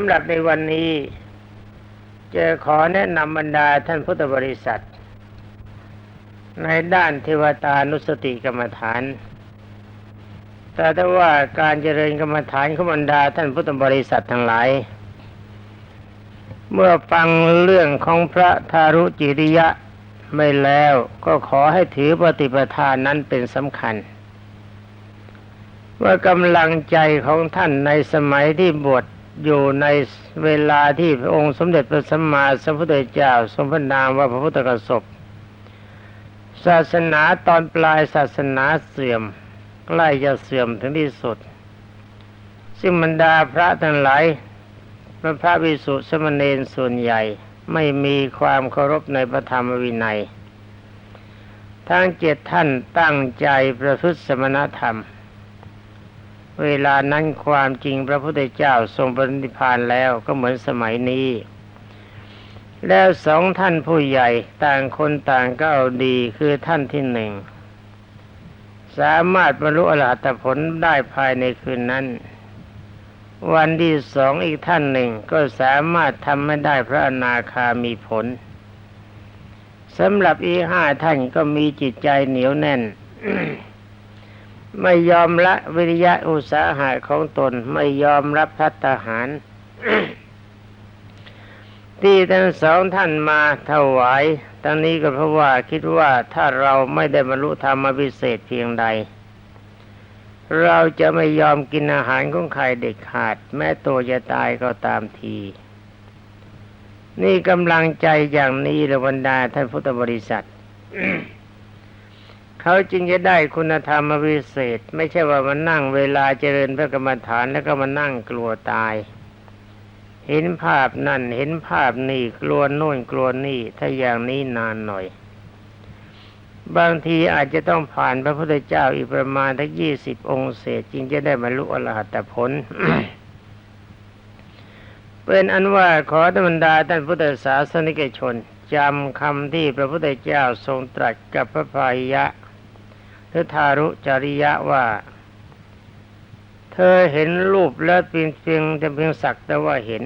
ำหรับในวันนี้จะขอแนะนำบรรดาท่านพุทธบริษัท ในด้านเทวตานุสติกรรมฐาน แต่ถ้าว่าการเจริญกรรมฐานของบรรดาท่านพุทธบริษัททั้งหลาย เมื่อฟังเรื่องของพระทารุจิริยะไม่แล้วก็ขอให้ถือปฏิปทานนั้นเป็นสำคัญ ว่ากำลังใจของท่านในสมัยที่บวช อยู่ในเวลาที่พระองค์สมเด็จพระสัมมาสัมพุทธเจ้าทรงพระนามว่าพระพุทธกสบศาสนาตอนปลายศาสนาเสื่อม ใกล้จะเสื่อมถึงที่สุด ซึ่งบรรดาพระทั้งหลายพระพระวิสุทธิสมณเณรส่วนใหญ่ไม่มีความเคารพในพระธรรมวินัย ทั้งเจ็ดท่านตั้งใจประพฤติสมณธรรม เวลานั้นความจริงพระพุทธเจ้าทรงปรินิพานแล้วก็เหมือนสมัยนี้ แล้วสองท่านผู้ใหญ่ต่างคนต่างก็เอาดีคือท่านที่หนึ่ง สามารถบรรลุอรหัตผลได้ภายในคืนนั้น วันที่สองอีกท่านหนึ่งก็สามารถทำให้ได้พระอนาคามีผลสำหรับอีกห้าท่านก็มีจิตใจเหนียวแน่น ไม่ยอมละวิริยะอุตสาหะของตนไม่ยอมรับพัฒหาร ที่ทั้งสองท่านมาถวายตั้งนี้ก็เพราะว่าคิดว่าถ้าเราไม่ได้บรรลุธรรมพิเศษเพียงใด เราจะไม่ยอมกินอาหารของใครเด็ดขาด แม้ตัวจะตายก็ตามที นี่กำลังใจอย่างนี้ระบรรดาท่านพุทธบริษัท เขาจึงจะได้คุณธรรมพิเศษ ไม่ใช่ว่ามานั่งเวลาเจริญพระกรรมฐานแล้วก็มานั่งกลัวตาย เห็นภาพนั่นเห็นภาพนี่กลัวโน่นกลัวนี่ ถ้าอย่างนี้นานหน่อย บางทีอาจจะต้องผ่านพระพุทธเจ้าอีกประมาณทั้งยี่สิบองค์เศษจึงจะได้บรรลุอรหัตผลเป็นอันว่าขอธรรมดาท่านพุทธศาสนิกชนจำคำที่พระพุทธเจ้าทรงตรัสกับพระพายะ หรือทารุจริยะว่า เธอเห็นรูปแล้วเพียงเพียงจะเพียงสักแต่ว่าเห็น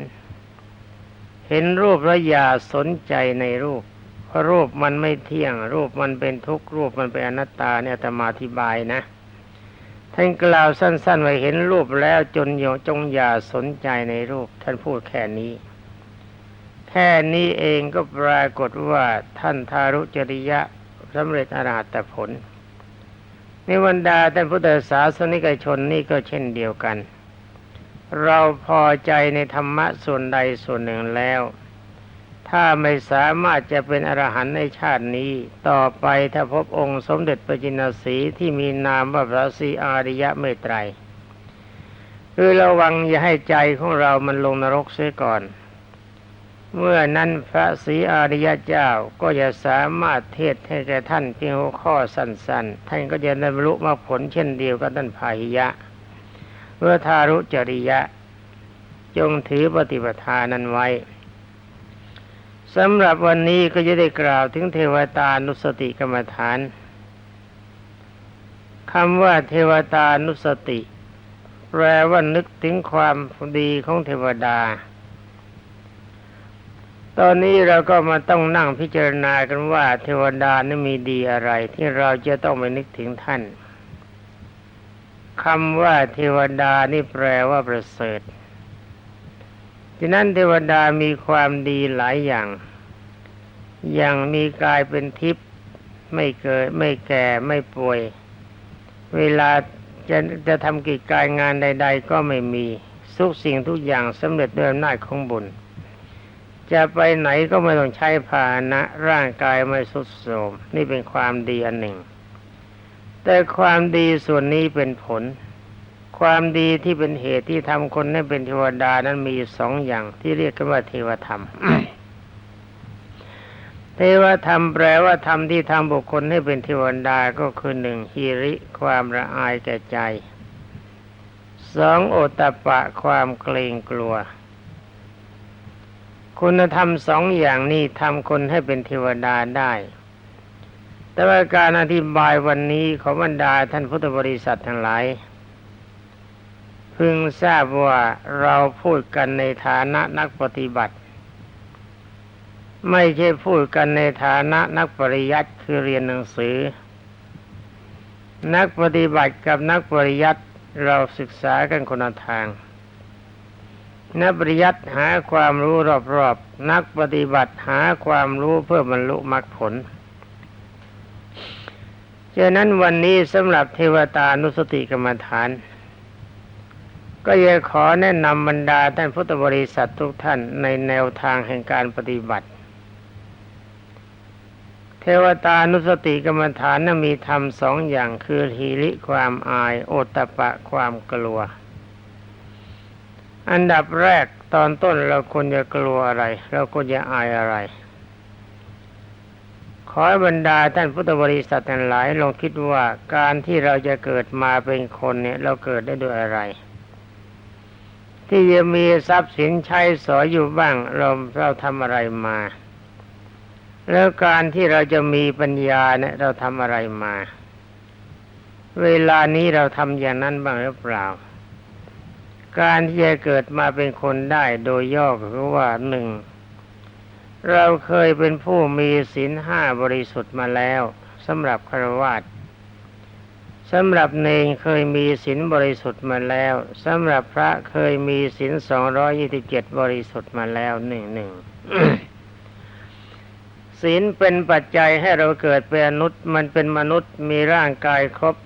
เห็นรูปแล้วอย่าสนใจในรูปเพราะรูปมันไม่เที่ยง รูปมันเป็นทุกข์รูปมันเป็นอนัตตาเนี่ยธรรมาธิบายนะท่านกล่าวสั้นๆว่าเห็นรูปแล้วจนโยจงอย่าสนใจในรูป ท่านพูดแค่นี้ แค่นี้เองก็ปรากฏว่าท่านทารุจริยะสำเร็จอรหัตผล นิวันดาท่านพุทธศาสนิกชนนี่ก็เช่นเดียวกัน เราพอใจในธรรมะส่วนใดส่วนหนึ่งแล้ว ถ้าไม่สามารถจะเป็นอรหันต์ในชาตินี้ ต่อไปถ้าพบองค์สมเด็จพระจินสีที่มีนามว่าพระศรีอาริยะเมตไตรคือระวังอย่าให้ใจของเรามันลงนรกเสียก่อน เมื่อนั้นพระศรีอริยเจ้าก็จะสามารถเทศให้แก่ท่านเพียงหัวข้อสั้นๆ ท่านก็จะได้บรรลุมรรคผลเช่นเดียวกับท่านพาหิยะเมื่อทารุจริยะ จงถือปฏิปทานั้นไว้สำหรับวันนี้ก็จะได้กล่าวถึงเทวตานุสติกรรมฐานคำว่าเทวตานุสติ แปลว่านึกถึงความดีของเทวดา ตอนนี้เราก็มาต้องนั่งพิจารณากันว่า เทวดานั้นมีดีอะไร ที่เราจะต้องไปนึกถึงท่านคำว่าเทวดานี่แปลว่าประเสริฐฉะนั้นเทวดามีความดีหลายอย่าง อย่างมีกายเป็นทิพย์ไม่เกิดไม่แก่ไม่ป่วย เวลาจะจะทำกิจการงานใด ๆ ก็ไม่มีทุกสิ่งทุกอย่างสำเร็จด้วยอำนาจของบุญ จะไปไหนก็ไม่ต้องใช้พาหนะ ร่างกายไม่สุดโทมนี่เป็นความดีอันหนึ่ง แต่ความดีส่วนนี้เป็นผล ความดีที่เป็นเหตุที่ทำคนให้เป็นเทวดานั้นมีสองอย่างที่เรียกกันว่าเทวธรรมเทวธรรมแปลว่าธรรมที่ทำบุคคลให้เป็นเทวดาก็คือหนึ่งฮิริความละอายแก่ใจสองโอตตะปะความเกรงกลัว คุณธรรมสองอย่างนี้ทำคนให้เป็นเทวดาได้ แต่ว่าการอธิบายวันนี้ของบรรดาท่านพุทธบริษัททั้งหลายพึงทราบว่าเราพูดกันในฐานะนักปฏิบัติ ไม่ใช่พูดกันในฐานะนักปริยัติคือเรียนหนังสือ นักปฏิบัติกับนักปริยัติเราศึกษากันคนละทาง นักปริยัติหาความรู้รอบๆ นักปฏิบัติหาความรู้เพื่อบรรลุมรรคผลฉะนั้นวันนี้สำหรับเทวตานุสติกรรมฐาน ก็อยากขอแนะนำบรรดาท่านพุทธบริษัททุกท่านในแนวทางแห่งการปฏิบัติ เทวตานุสติกรรมฐานนั้นมีธรรมสองอย่างคือทีริความอาย โอตตะปะความกลัว อันดับแรกตอนต้นเราควรจะกลัวอะไร เราควรจะอายอะไร ขอให้บรรดาท่านพุทธบริษัททั้งหลายลองคิดว่าการที่เราจะเกิดมาเป็นคนเนี่ย เราเกิดได้ด้วยอะไร ที่จะมีทรัพย์สินใช้สอยอยู่บ้าง เราเราทำอะไรมา แล้วการที่เราจะมีปัญญาเนี่ย เราทำอะไรมา เวลานี้เราทำอย่างนั้นบ้างหรือเปล่า การที่จะเกิดมาเป็นคนได้โดยย่อก็คือว่าหนึ่งเราเคยเป็นผู้มีศีลห้าบริสุทธิ์มาแล้วสำหรับครวาสสำหรับเนงเคยมีศีลบริสุทธิ์มาแล้วสำหรับพระเคยมีศีลสองร้อยี่สิบเจ็ดบริสุทธิ์มาแล้วหนึ่งหนึ่งศีลเป็นปัจจัยให้เราเกิดเป็นมนุษย์ มันเป็นมนุษย์มีร่างกายครบ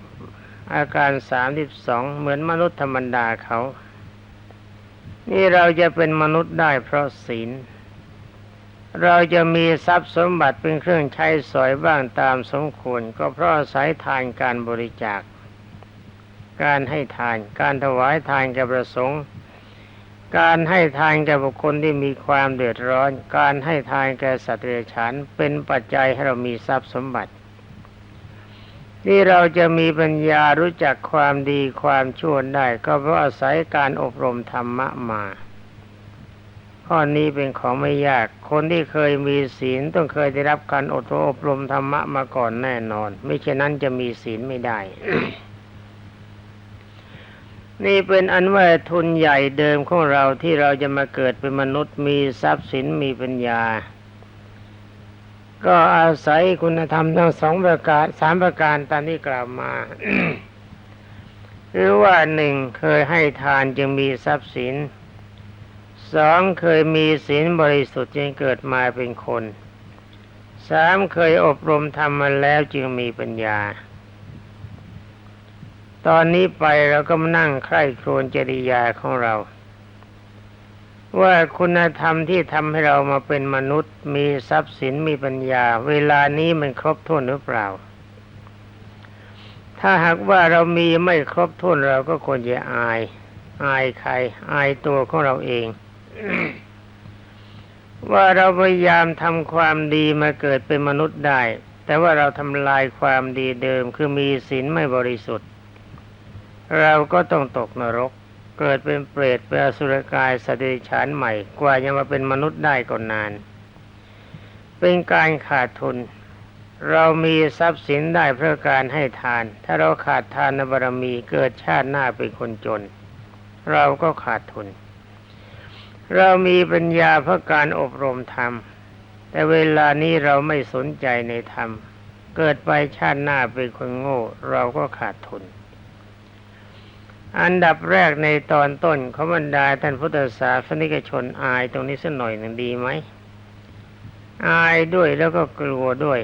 อาการสามสิบสองเหมือนมนุษย์ธรรมดาเขา นี่เราจะเป็นมนุษย์ได้เพราะศีล เราจะมีทรัพย์สมบัติเป็นเครื่องใช้สอยบ้างตามสมควร ก็เพราะอาศัยทานการบริจาค การให้ทาน การถวายทานแก่ประสงค์ การให้ทานแก่บุคคลที่มีความเดือดร้อน การให้ทานแก่สัตว์เดรัจฉานเป็นปัจจัยให้เรามีทรัพย์สมบัติ ที่เราจะมีปัญญารู้จักความดีความชั่วได้ ก็เพราะอาศัยการอบรมธรรมะมาข้อนี้เป็นของไม่ยาก คนที่เคยมีศีลต้องเคยได้รับการอบรมอบรมธรรมะมาก่อนแน่นอน ไม่เช่นนั้นจะมีศีลไม่ได้ นี่เป็นอันว่าทุนใหญ่เดิมของเราที่เราจะมาเกิดเป็นมนุษย์มีทรัพย์สินมีปัญญา ก็อาศัยคุณธรรมทั้งสองประการสามประการตามที่กล่าวมาหรือว่าหนึ่งเคยให้ทานจึงมีทรัพย์สินสองเคยมีศีลบริสุทธิ์จึงเกิดมาเป็นคนสามเคยอบรมธรรมมาแล้วจึงมีปัญญา ตอนนี้ไปเราก็มานั่งใคร่ครวญจริยาของเรา ว่าคุณธรรมที่ทำให้เรามาเป็นมนุษย์ มีทรัพย์สินมีปัญญา เวลานี้มันครบถ้วนหรือเปล่า ถ้าหากว่าเรามีไม่ครบถ้วนเราก็ควรจะอาย อายใคร อายตัวของเราเอง ว่าเราพยายามทำความดีมาเกิดเป็นมนุษย์ได้ แต่ว่าเราทำลายความดีเดิม คือมีศีลไม่บริสุทธิ์ เราก็ต้องตกนรก เกิดเป็นเปรตเป็นอสุรกายสติฉานใหม่กว่าจะมาเป็นมนุษย์ได้ก็นาน เป็นการขาดทุน เรามีทรัพย์สินได้เพราะการให้ทาน ถ้าเราขาดทานบารมีเกิดชาติหน้าเป็นคนจน เราก็ขาดทุน เรามีปัญญาเพราะการอบรมธรรม แต่เวลานี้เราไม่สนใจในธรรม เกิดไปชาติหน้าเป็นคนโง่ เราก็ขาดทุน อันดับแรกในตอนต้นเขาบรรดาท่านพุทธศาสนิกชนอายตรงนี้สักหน่อยหนึ่งดีไหม อายด้วยแล้วก็กลัวด้วย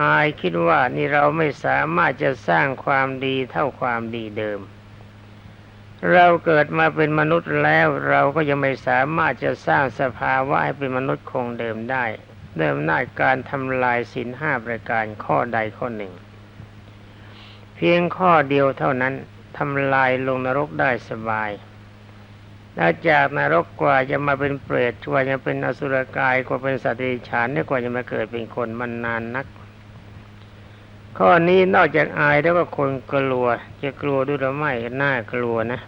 อายคิดว่านี่เราไม่สามารถจะสร้างความดีเท่าความดีเดิม เราเกิดมาเป็นมนุษย์แล้วเราก็ยังไม่สามารถจะสร้างสภาวะให้เป็นมนุษย์คงเดิมได้เดิมหน้าการทำลายศีลห้าประการข้อใดข้อหนึ่ง เพียงข้อเดียวเท่านั้น ทำลายลงนรกได้สบาย แล้วจากนรกกว่าจะมาเป็นเปรตกว่าจะเป็นอสุรกายกว่าเป็นสัตว์ดรัจฉานนี่กว่าจะมาเกิดเป็นคนมันนานนัก ข้อนี้นอกจากอายแล้วก็คนกลัว จะกลัวด้วยหรือไม่น่ากลัวนะ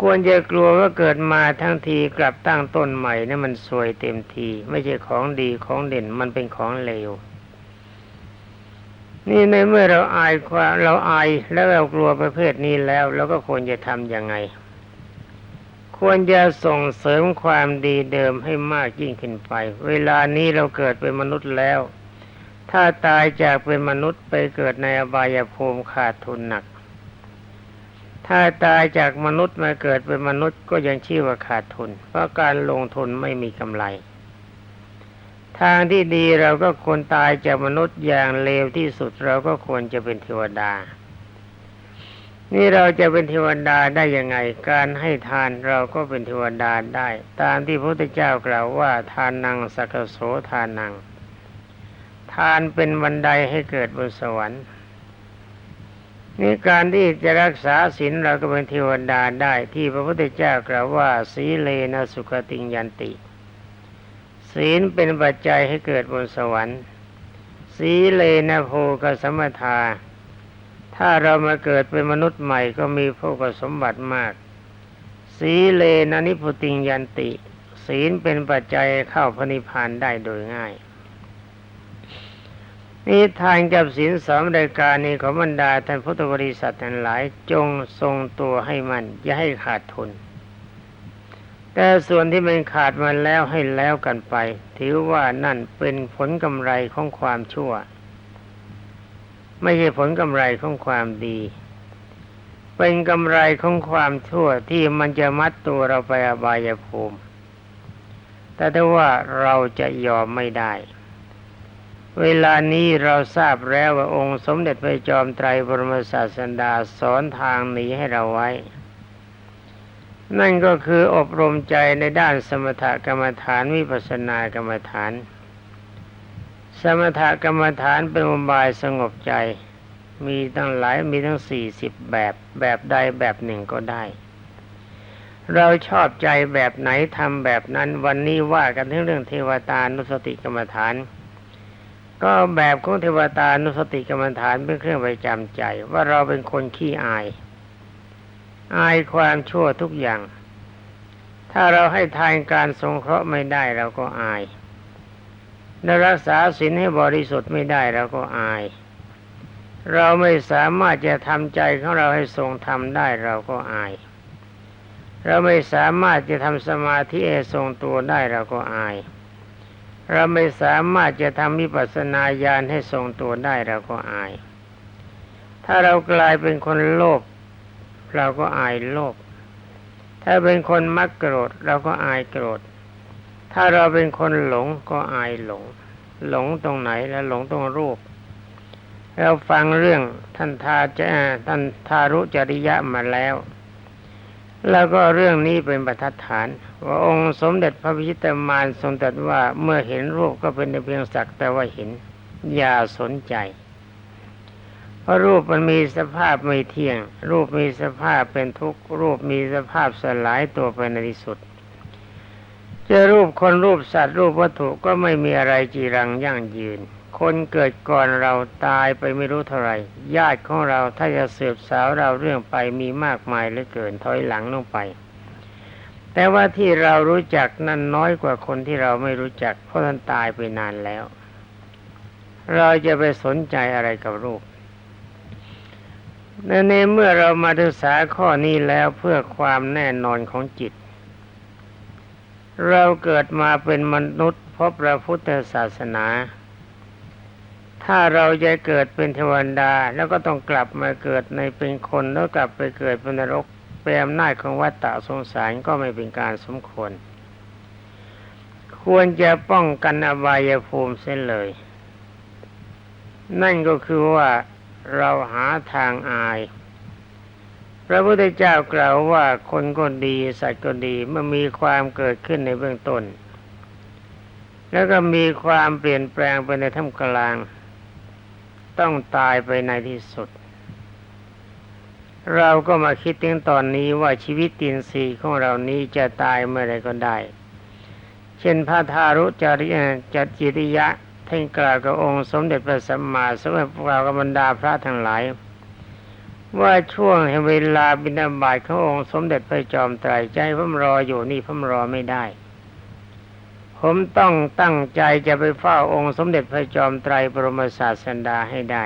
ควรจะกลัวว่าเกิดมาทั้งทีกลับตั้งต้นใหม่นี่มันสวยเต็มที ไม่ใช่ของดีของเด่นมันเป็นของเลว นี่ในเมื่อเราอายความเราอายแล้วเรากลัวประเภทนี้แล้วเราก็ควรจะทำยังไง ควรจะส่งเสริมความดีเดิมให้มากยิ่งขึ้นไป เวลานี้เราเกิดเป็นมนุษย์แล้ว ถ้าตายจากเป็นมนุษย์ไปเกิดในอบายภูมิขาดทุนหนัก ถ้าตายจากมนุษย์มาเกิดเป็นมนุษย์ก็ยังชื่อว่าขาดทุน เพราะการลงทุนไม่มีกำไร ทางที่ดีเราก็ควรตายจากมนุษย์อย่างเลวที่สุดเราก็ควรจะเป็นเทวดา นี่เราจะเป็นเทวดาได้ยังไง การให้ทานเราก็เป็นเทวดาได้ ตามที่พระพุทธเจ้ากล่าวว่าทานนังสักโสทานนัง ทานเป็นบันไดให้เกิดบนสวรรค์นี่การที่จะรักษาศีลเราก็เป็นเทวดาได้ที่พระพุทธเจ้ากล่าวว่าสีเลนะสุขติงยันติ ศีลเป็นปัจจัยให้เกิดบนสวรรค์ สีเลนะโภกสมทา ถ้าเรามาเกิดเป็นมนุษย์ใหม่ก็มีโภกสมบัติมาก สีเลนะนิพุติงยันติ ศีลเป็นปัจจัยเข้าพระนิพพานได้โดยง่ายนี่ทานกับศีลสองรายการนี้ของบรรดาท่านพุทธบริษัททั้งหลายจงทรงตัวให้มันอย่าให้ขาดทุน แต่ส่วนที่มันขาดมาแล้วให้แล้วกันไป ถือว่านั่นเป็นผลกำไรของความชั่ว ไม่ใช่ผลกำไรของความดี เป็นกำไรของความชั่วที่มันจะมัดตัวเราไปอบายภูมิ แต่ถ้าว่าเราจะยอมไม่ได้ เวลานี้เราทราบแล้วว่าองค์สมเด็จพระจอมไตรบรมศาสดาสอนทางหนีให้เราไว้ นั่นก็คืออบรมใจในด้านสมถกรรมฐานวิปัสสนากรรมฐาน สมถกรรมฐานเป็นอุบายสงบใจ มีตั้งหลายมีทั้งสี่สิบแบบแบบใดแบบหนึ่งก็ได้ เราชอบใจแบบไหนทำแบบนั้นวันนี้ว่ากันถึงเรื่องเทวตานุสติกรรมฐาน ก็แบบของเทวตานุสติกรรมฐานเป็นเครื่องประจำใจ ว่าเราเป็นคนขี้อาย อายความชั่วทุกอย่าง ถ้าเราให้ทานการสงเคราะห์ไม่ได้เราก็อายเรารักษาศีลให้บริสุทธิ์ไม่ได้เราก็อาย เราไม่สามารถจะทำใจของเราให้ทรงธรรมได้เราก็อาย เราไม่สามารถจะทำสมาธิให้ทรงตัวได้เราก็อาย เราไม่สามารถจะทำวิปัสสนาญาณให้ทรงตัวได้เราก็อาย ถ้าเรากลายเป็นคนโลภ เราก็อายโลภถ้าเป็นคนมักโกรธเราก็อายโกรธ ถ้าเราเป็นคนหลงก็อายหลง หลงตรงไหนแล้วหลงตรงรูป เราฟังเรื่องท่านทาจะท่านทารุจริยะมาแล้ว แล้วก็เรื่องนี้เป็นประทัดฐาน ว่าองค์สมเด็จพระพิชิตมารทรงตรัสว่าเมื่อเห็นรูปก็เป็นเพียงสักแต่ว่าเห็น อย่าสนใจ เพราะรูปมันมีสภาพไม่เที่ยง รูปมีสภาพเป็นทุกข์รูปมีสภาพสลายตัวไปในที่สุดจะรูปคนรูปสัตว์รูปวัตถุก็ไม่มีอะไรจีรังยั่งยืน คนเกิดก่อนเราตายไปไม่รู้เท่าไหร่ ญาติของเราถ้าจะสืบสาวเราเรื่องไปมีมากมายเหลือเกินถอยหลังลงไป แต่ว่าที่เรารู้จักนั้นน้อยกว่าคนที่เราไม่รู้จัก เพราะท่านตายไปนานแล้ว เราจะไปสนใจอะไรกับรูป ในเมื่อเรามาศึกษาข้อนี้แล้วเพื่อความแน่นอนของจิต เราเกิดมาเป็นมนุษย์พบพระพุทธศาสนา ถ้าเราจะเกิดเป็นเทวดาแล้วก็ต้องกลับมาเกิดในเป็นคนแล้วกลับไปเกิดเป็นนรกเป็นอำนาจของวัฏฏะสงสารก็ไม่เป็นการสมควร ควรจะป้องกันอบายภูมิเสียเลย นั่นก็คือว่า เราหาทางอาย พระพุทธเจ้ากล่าวว่าคนก็ดีสัตว์ก็ดีเมื่อมีความเกิดขึ้นในเบื้องต้น แล้วก็มีความเปลี่ยนแปลงไปในท่ามกลาง ต้องตายไปในที่สุด เราก็มาคิดถึงตอนนี้ว่าชีวิตตินทรีย์ของเรานี้จะตายเมื่อไรก็ได้ เช่นพระทารุจริยจัจิริยะ ท่านกล่าวกับองค์สมเด็จพระสัมมาสัมพุทธกล่ากับบรรดาพระทั้งหลาย ว่าช่วงเวลาบิณฑบาตขององค์สมเด็จพระจอมไตรใจผมรออยู่นี่ผมรอไม่ได้ ผมต้องตั้งใจจะไปเฝ้าองค์สมเด็จพระจอมไตรบรมศาสดาให้ได้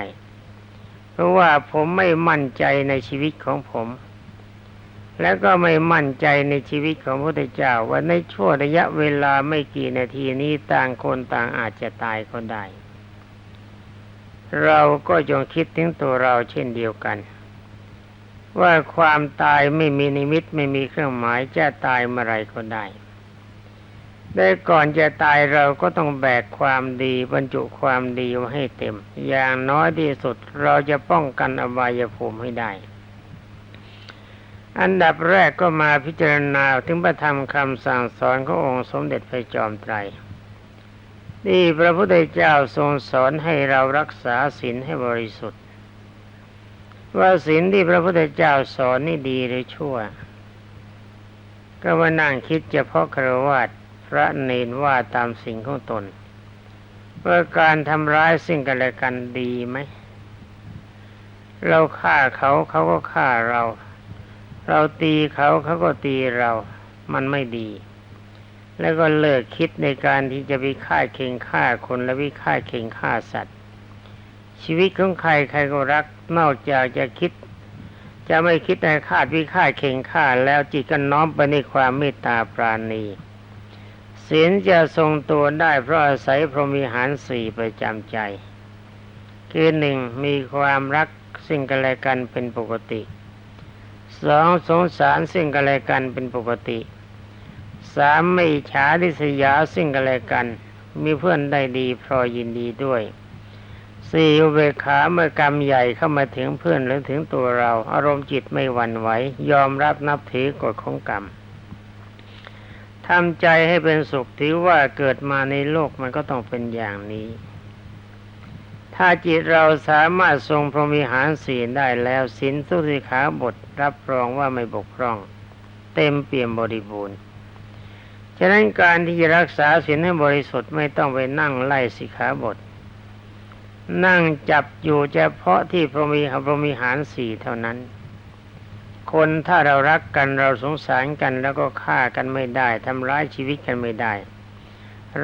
เพราะว่าผมไม่มั่นใจในชีวิตของผม แล้วก็ไม่มั่นใจในชีวิตของพระพุทธเจ้าว่าในช่วงระยะเวลาไม่กี่นาทีนี้ต่างคนต่างอาจจะตายก็ได้ เราก็จงคิดถึงตัวเราเช่นเดียวกัน ว่าความตายไม่มีนิมิตไม่มีเครื่องหมายจะตายเมื่อไรก็ได้แต่ก่อนจะตายเราก็ต้องแบกความดีบรรจุความดีไว้ให้เต็ม อย่างน้อยที่สุดเราจะป้องกันอบายภูมิให้ได้ อันดับแรกก็มาพิจารณาถึงพระธรรมคำสั่งสอนขององค์สมเด็จพระจอมไตรที่พระพุทธเจ้าทรงสอนให้เรารักษาศีลให้บริสุทธิ์ ว่าศีลที่พระพุทธเจ้าสอนนี่ดีหรือชั่ว ก็มานั่งคิดเฉพาะครวาสพระเนนว่าตามสิ่งของตนว่าการทำร้ายสิ่งกันและกันดีไหม เราฆ่าเขาเขาก็ฆ่าเรา เราตีเขาเขาก็ตีเรามันไม่ดี แล้วก็เลิกคิดในการที่จะไปฆ่าเข่งฆ่าคนและวิฆ่าเข่งฆ่าสัตว์ ชีวิตของใครใครก็รักนอกจากจะคิด จะไม่คิดในฆาวิฆ่าเข่งฆ่าแล้วจิตก็น้อมไปในความเมตตาปราณีศีลจะทรงตัวได้เพราะอาศัยพรหมิหารสี่ประจำใจ คือหนึ่งมีความรักซึ่งกันและกันเป็นปกติ สองสงสารซึ่งกันและกันเป็นปกติสามไม่ฉาริษยาซึ่งกันและกัน มีเพื่อนได้ดีพรอยินดีด้วยสี่อุเบกขาเมื่อกรรมใหญ่เข้ามาถึงเพื่อนหรือถึงตัวเรา อารมณ์จิตไม่หวั่นไหวยอมรับนับถือกฎของกรรมทำใจให้เป็นสุขถือว่าเกิดมาในโลกมันก็ต้องเป็นอย่างนี้ ถ้าจิตเราสามารถทรงพรหมิหารศีลได้แล้วศีลสุสิขาบทรับรองว่าไม่บกพร่อง เต็มเปี่ยมบริบูรณ์ฉะนั้นการที่จะรักษาศีลให้บริสุทธิ์ไม่ต้องไปนั่งไล่สิขาบท นั่งจับอยู่เฉพาะที่พรหมิพรหมิหารสี่เท่านั้น คนถ้าเรารักกันเราสงสารกันแล้วก็ฆ่ากันไม่ได้ทำร้ายชีวิตกันไม่ได้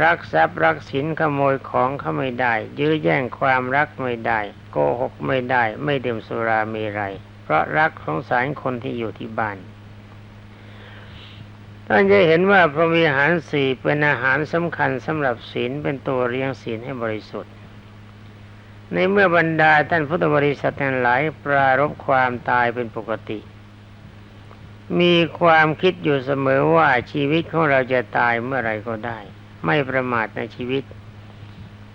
รักทรัพย์รักสินขโมยของเขาไม่ได้ ยื้อแย่งความรักไม่ได้ โกหกไม่ได้ ไม่ดื่มสุรามรัยเพราะรักสงสารคนที่อยู่ที่บ้านท่านจะเห็นว่าพระมีอาหารสี่เป็นอาหารสำคัญสำหรับศีลเป็นตัวเลี้ยงศีลให้บริสุทธิ์ ในเมื่อบรรดาท่านพุทธบริษัททั้งหลายปรารบความตายเป็นปกติ มีความคิดอยู่เสมอว่าชีวิตของเราจะตายเมื่อไรก็ได้ ไม่ประมาทในชีวิต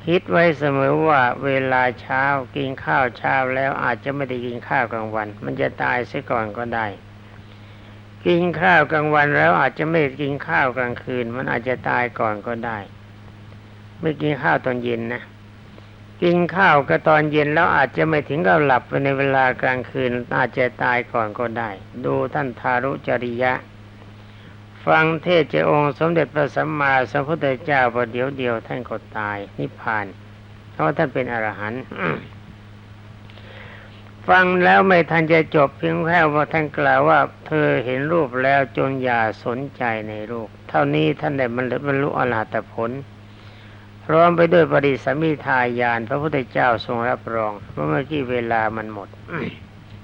คิดไว้เสมอว่าเวลาเช้ากินข้าวเช้าแล้วอาจจะไม่ได้กินข้าวกลางวัน มันจะตายเสียก่อนก็ได้ กินข้าวกลางวันแล้วอาจจะไม่กินข้าวกลางคืน มันอาจจะตายก่อนก็ได้ ไม่กินข้าวตอนเย็นนะกินข้าวก็ตอนเย็นแล้วอาจจะไม่ถึงกับหลับไปในเวลากลางคืน อาจจะตายก่อนก็ได้ ดูท่านทารุจริยะ ฟังเทศเจ้าองค์สมเด็จพระสัมมาสัมพุทธเจ้าประเดี๋ยวเดียวท่านก็ตาย นิพพาน เพราะท่านเป็นอรหันต์ฟังแล้วไม่ทันจะจบเพียงแค่ว่าท่านกล่าวว่า เธอเห็นรูปแล้วจงอย่าสนใจในรูป เท่านี้ท่านได้บรรลุอรหัตผลพร้อมไปด้วยปริสัมมิทายาน พระพุทธเจ้าทรงรับรองเมื่อกี้เวลามันหมด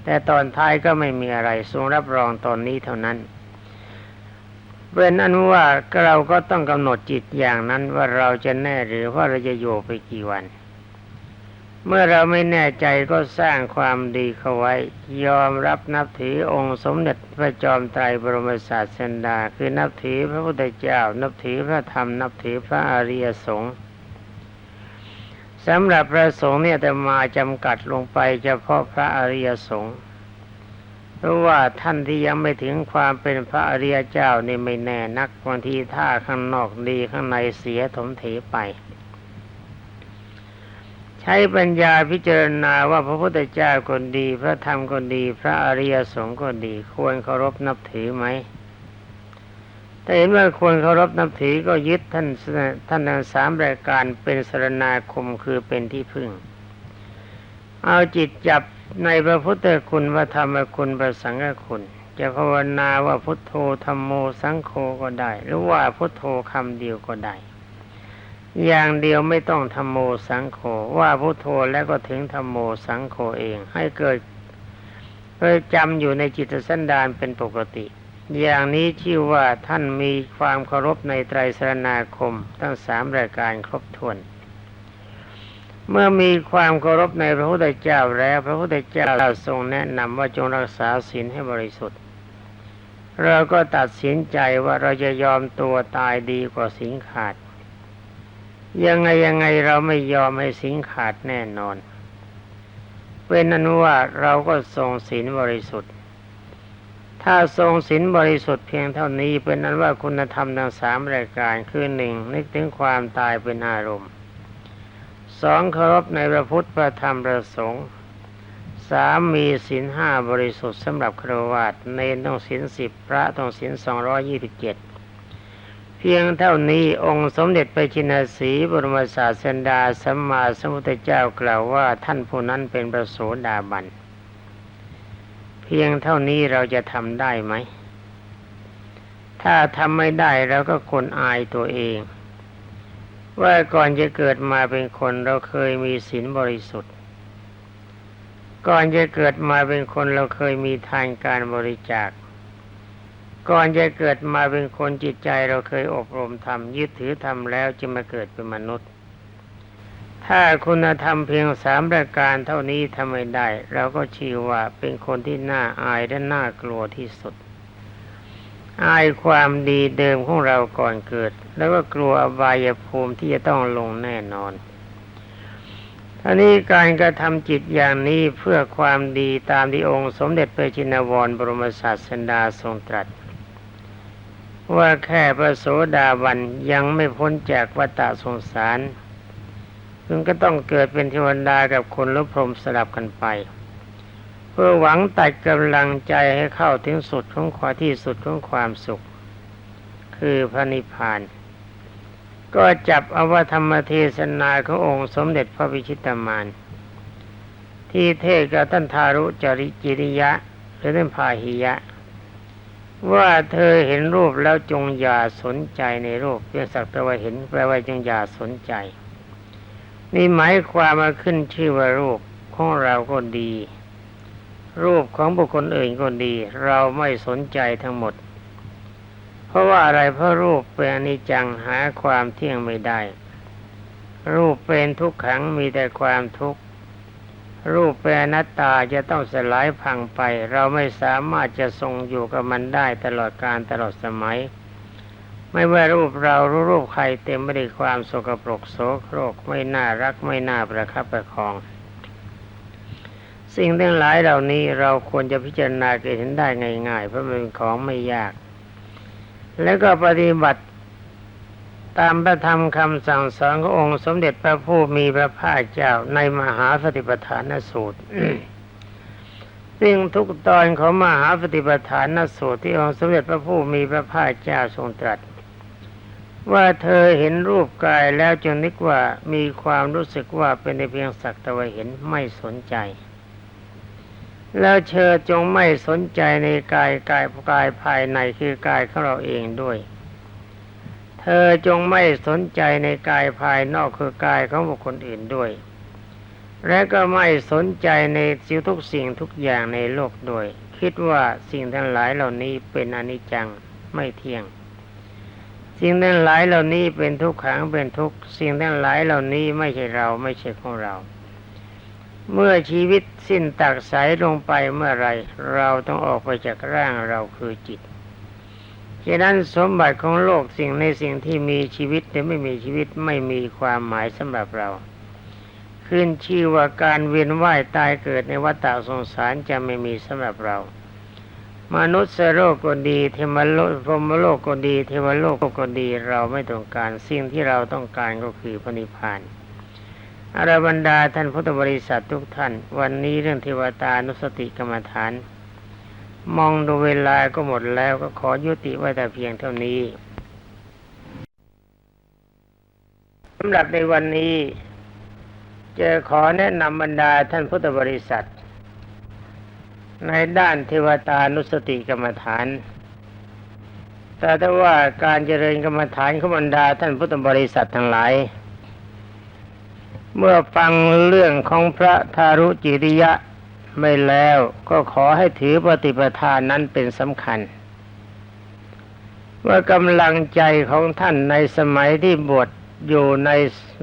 แต่ตอนท้ายก็ไม่มีอะไรทรงรับรองตอนนี้เท่านั้น เป็นอันว่าเราก็ต้องกำหนดจิตอย่างนั้นว่าเราจะแน่หรือว่าเราจะอยู่ไปกี่วัน เมื่อเราไม่แน่ใจก็สร้างความดีเข้าไว้ ยอมรับนับถือองค์สมเด็จพระจอมไตรบรมศาสดาคือนับถือพระพุทธเจ้า นับถือพระธรรม นับถือพระอริยสงฆ์สำหรับพระสงฆ์เนี่ยแต่มาจำกัดลงไปเฉพาะพระอริยสงฆ์ เพราะว่าท่านที่ยังไม่ถึงความเป็นพระอริยเจ้านี่ไม่แน่นักบางทีท่าข้างนอกดีข้างในเสียถมเถไป ใช้ปัญญาพิจารณาว่าพระพุทธเจ้าคนดี พระธรรมคนดี พระอริยสงฆ์คนดี ควรเคารพนับถือไหมถ้าเห็นว่าควรเคารพนับถือก็ยึดท่านท่านทั้งสามรายการเป็นสรณาคมคือเป็นที่พึ่ง เอาจิตจับ ในพระพุทธคุณพระธรรมคุณพระสังฆคุณ จะภาวนาว่าพุทโธธรรมโมสังโฆก็ได้ หรือว่าพุทโธคำเดียวก็ได้ อย่างเดียวไม่ต้องธรรมโมสังโฆว่าพุทโธแล้วก็ถึงธรรมโมสังโฆเอง ให้เกิดประจำอยู่ในจิตสันดานเป็นปกติ อย่างนี้ชื่อว่าท่านมีความเคารพในไตรสรณาคมทั้งสามรายการครบถ้วน เมื่อมีความเคารพในพระพุทธเจ้าแล้ว พระพุทธเจ้าทรงแนะนำว่าจงรักษาศีลให้บริสุทธิ์ เราก็ตัดสินใจว่าเราจะยอมตัวตายดีกว่าสิงขาด ยังไงยังไงเราไม่ยอมให้สิงขาดแน่นอน เป็นนั้นว่าเราก็ทรงศีลบริสุทธิ์ ถ้าทรงศีลบริสุทธิ์เพียงเท่านี้เป็นนั้นว่าคุณธรรมทั้งสามรายการคือหนึ่งนึกถึงความตายเป็นอารมณ์ สองเคารพในพระพุทธพระธรรมพระสงฆ์สามมีศีลห้าบริสุทธิ์สำหรับครวาตเนนต้องศีลสิบพระต้องศีลสองร้อยี่สิบเจ็ดเพียงเท่านี้องค์สมเด็จพระจินสีบรมศาสดาสัมมาสัมพุทธเจ้ากล่าวว่าท่านผู้นั้นเป็นประโสดาบัน เพียงเท่านี้เราจะทำได้ไหม ถ้าทำไม่ได้เราก็คนอายตัวเอง ว่าก่อนจะเกิดมาเป็นคนเราเคยมีศีลบริสุทธิ์ ก่อนจะเกิดมาเป็นคนเราเคยมีทานการบริจาค ก่อนจะเกิดมาเป็นคนจิตใจเราเคยอบรมทำยึดถือทำแล้วจะมาเกิดเป็นมนุษย์ ถ้าคุณธรรมเพียงสามประการเท่านี้ทำไม่ได้ เราก็ชื่อว่าเป็นคนที่น่าอายและน่ากลัวที่สุด อายความดีเดิมของเราก่อนเกิด แล้วก็กลัวอบายภูมิที่จะต้องลงแน่นอนท่านี้การกระทำจิตอย่างนี้เพื่อความดีตามที่องค์สมเด็จพระจินวรบรมศาสดาทรงตรัส ว่าแค่พระโสดาบันยังไม่พ้นจากวัฏสงสารจึงก็ต้องเกิดเป็นเทวดากับคนลบพรมสลับกันไป เพื่อหวังตัดกำลังใจให้เข้าถึงสุดของความที่สุดของความสุข คือพระนิพพาน ก็จับอวธรรมเทศนาขององค์สมเด็จพระวิชิตามานที่เทศกับท่านทารุจริจิริยะ หรือท่านพาหิยะ ว่าเธอเห็นรูปแล้วจงอย่าสนใจในรูปเพียงสักแต่ว่าเห็นแปลว่าจงอย่าสนใจ นี่หมายความมาขึ้นชื่อว่ารูปของเราก็ดี รูปของบุคคลอื่นก็ดี เราไม่สนใจทั้งหมด เพราะว่าอะไรเพราะรูปเป็นอนิจจังหาความเที่ยงไม่ได้ รูปเป็นทุกขังมีแต่ความทุกข์รูปเป็นอนัตตาจะต้องสลายพังไป เราไม่สามารถจะทรงอยู่กับมันได้ตลอดการตลอดสมัย ไม่ว่ารูปเรารู้รูปใครเต็มไปด้วยความสกปรกโสโครกไม่น่ารักไม่น่าประคับประคอง สิ่งทั้งหลายเหล่านี้เราควรจะพิจารณาเห็นได้ง่ายๆ เพราะมันเป็นของไม่ยาก แล้วก็ปฏิบัติตามพระธรรมคำสั่งสอนขององค์สมเด็จพระผู้มีพระภาคเจ้าในมหาสติปัฏฐานสูตร ซึ่งทุกตอนของมหาสติปัฏฐานสูตรที่องค์สมเด็จพระผู้มีพระภาคเจ้าทรงตรัส ว่าเธอเห็นรูปกายแล้วจงนึกว่ามีความรู้สึกว่าเป็นในเพียงสักแต่ว่าเห็นไม่สนใจ แล้วเธอจงไม่สนใจในกายกายกายภายในคือกายของเราเองด้วย เธอจงไม่สนใจในกายภายนอกคือกายของบุคคลอื่นด้วย และก็ไม่สนใจในสิ่งทุกสิ่งทุกอย่างในโลกด้วย คิดว่าสิ่งทั้งหลายเหล่านี้เป็นอนิจจังไม่เที่ยง สิ่งทั้งหลายเหล่านี้เป็นทุกขังเป็นทุกสิ่งทั้งหลายเหล่านี้ไม่ใช่เราไม่ใช่ของเรา เมื่อชีวิตสิ้นตักสายลงไปเมื่อไร เราต้องออกไปจากร่างเราคือจิตฉะนั้นสมบัติของโลกสิ่งในสิ่งที่มีชีวิตหรือไม่มีชีวิตไม่มีความหมายสำหรับเรา ขึ้นชื่อว่าการเวียนว่ายตายเกิดในวัฏสงสารจะไม่มีสำหรับเรา มนุษย์โลกก็ดีเทวโลกพรมโลกก็ดี เทวโลกก็ดีเราไม่ต้องการสิ่งที่เราต้องการก็คือพระนิพพาน อารบรรดาท่านพุทธบริษัททุกท่าน วันนี้เรื่องเทวตานุสติกรรมฐาน มองดูเวลาก็หมดแล้วก็ขอยุติไว้แต่เพียงเท่านี้สำหรับในวันนี้จะขอแนะนำบรรดาท่านพุทธบริษัท ในด้านเทวตานุสติกรรมฐาน แต่ถ้าว่าการเจริญกรรมฐานของบรรดาท่านพุทธบริษัททั้งหลาย เมื่อฟังเรื่องของพระทารุจิริยะไม่แล้วก็ขอให้ถือปฏิปทานนั้นเป็นสำคัญ ว่ากำลังใจของท่านในสมัยที่บวชอยู่ใน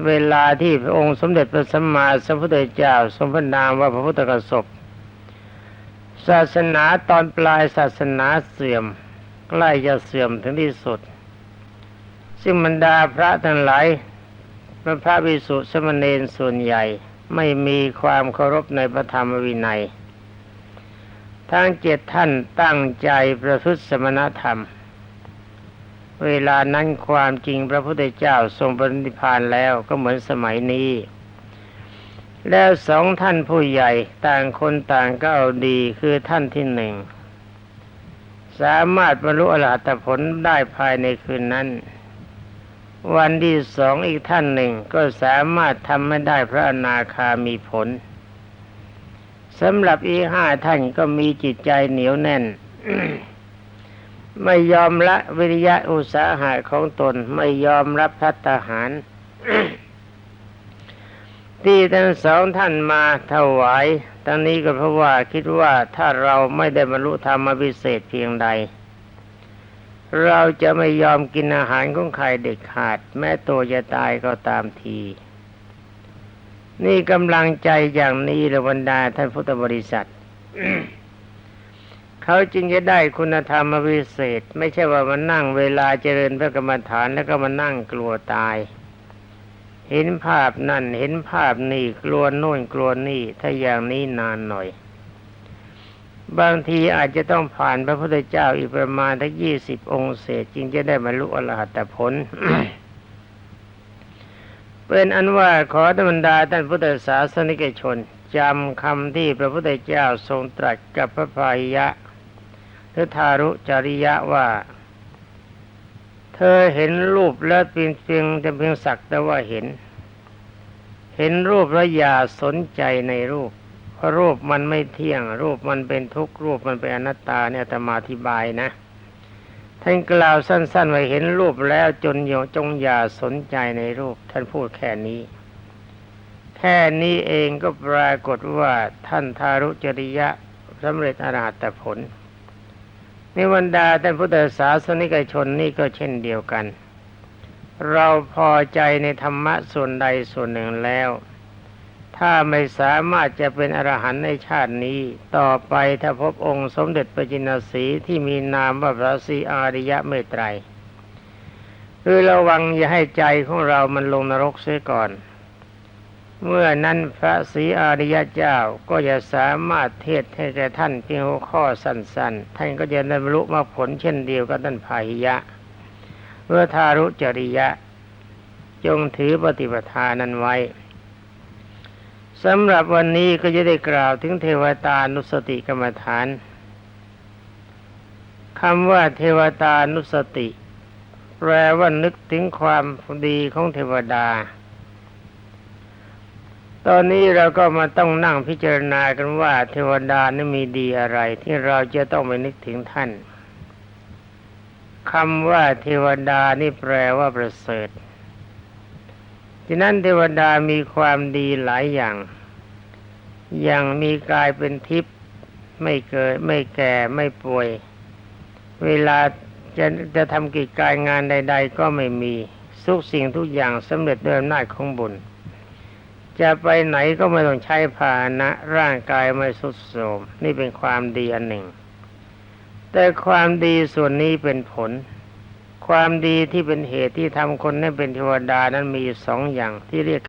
เวลาที่พระองค์สมเด็จพระสัมมาสัมพุทธเจ้าทรงพระนามว่าพระพุทธกสบศาสนาตอนปลายศาสนาเสื่อมใกล้จะเสื่อมถึงที่สุด ซึ่งบรรดาพระทั้งหลาย พระพระวิสุสมณเณรส่วนใหญ่ไม่มีความเคารพในพระธรรมวินัย ทั้งเจ็ดท่านตั้งใจประพฤติสมณธรรม เวลานั้นความจริงพระพุทธเจ้าทรงปรินิพานแล้วก็เหมือนสมัยนี้ แล้วสองท่านผู้ใหญ่ต่างคนต่างก็เอาดีคือท่านที่หนึ่ง สามารถบรรลุอรหัตผลได้ภายในคืนนั้น วันที่สองอีกท่านหนึ่งก็สามารถทำไม่ได้พระอนาคามีผลสำหรับอีห้าท่านก็มีจิตใจเหนียวแน่น ไม่ยอมละวิริยะอุตสาหะของตนไม่ยอมรับพัฒหาร ที่ทั้งสองท่านมาถวายทั้งนี้ก็เพราะว่าคิดว่าถ้าเราไม่ได้บรรลุธรรมพิเศษเพียงใด เราจะไม่ยอมกินอาหารของใครเด็ดขาด แม้ตัวจะตายก็ตามที นี่กำลังใจอย่างนี้ระบรรดาท่านพุทธบริษัทเขาจึงจะได้คุณธรรมวิเศษ ไม่ใช่ว่ามานั่งเวลาเจริญพระกรรมฐานแล้วก็มานั่งกลัวตาย เห็นภาพนั่นเห็นภาพนี่กลัวโน่นกลัวนี่ ถ้าอย่างนี้นานหน่อย บางทีอาจจะต้องผ่านพระพุทธเจ้าอีกประมาณทั้งยี่สิบองค์เศษจึงจะได้บรรลุอรหัตผล เป็นอันว่าขอธรรมดาท่านพุทธศาสนิกชนจำคำที่พระพุทธเจ้าทรงตรัสกับพระพายยะหรือทารุจริยะว่า เธอเห็นรูปแล้วเพียงเพียงจะเพียงสักแต่ว่าเห็น เห็นรูปแล้วอย่าสนใจในรูป เพราะรูปมันไม่เที่ยง รูปมันเป็นทุกข์รูปมันเป็นอนัตตาเนี่ยแต่มาอธิบายนะท่านกล่าวสั้นๆว่าเห็นรูปแล้วจนโยจงอย่าสนใจในรูป ท่านพูดแค่นี้ แค่นี้เองก็ปรากฏว่าท่านทารุจริยะสำเร็จอรหัตผลในบรรดาท่านพุทธศาสนิกชนนี่ก็เช่นเดียวกัน เราพอใจในธรรมะส่วนใดส่วนหนึ่งแล้ว ถ้าไม่สามารถจะเป็นอรหันต์ในชาตินี้ ต่อไปถ้าพบองค์สมเด็จพระจินสีที่มีนามว่าพระศรีอาริยะเมตไตรคือระวังอย่าให้ใจของเรามันลงนรกเสียก่อน เมื่อนั้นพระศรีอาริยะเจ้าก็จะสามารถเทศให้แก่ท่านเพียงหัวข้อสั้นๆ ท่านก็จะได้บรรลุมรรคผลเช่นเดียวกับท่านพาหิยะเมื่อทารุจริยะ จงถือปฏิปทานั้นไว้ สำหรับวันนี้ก็จะได้กล่าวถึงเทวตานุสติกรรมฐานคำว่าเทวตานุสติ แปลว่านึกถึงความดีของเทวดา ตอนนี้เราก็มาต้องนั่งพิจารณากันว่าเทวดานั้นมีดีอะไร ที่เราจะต้องไปนึกถึงท่านคำว่าเทวดานี่แปลว่าประเสริฐ ฉะนั้นเทวดามีความดีหลายอย่าง อย่างมีกายเป็นทิพย์ไม่เกิดไม่แก่ไม่ป่วย เวลาจะจะทำกิจการงานใด ๆ ก็ไม่มีทุกสิ่งทุกอย่างสำเร็จด้วยอำนาจของบุญ จะไปไหนก็ไม่ต้องใช้พาหนะร่างกายไม่สุดโทรมนี่เป็นความดีอันหนึ่ง แต่ความดีส่วนนี้เป็นผล ความดีที่เป็นเหตุที่ทำคนให้เป็นเทวดานั้นมีสองอย่างที่เรียก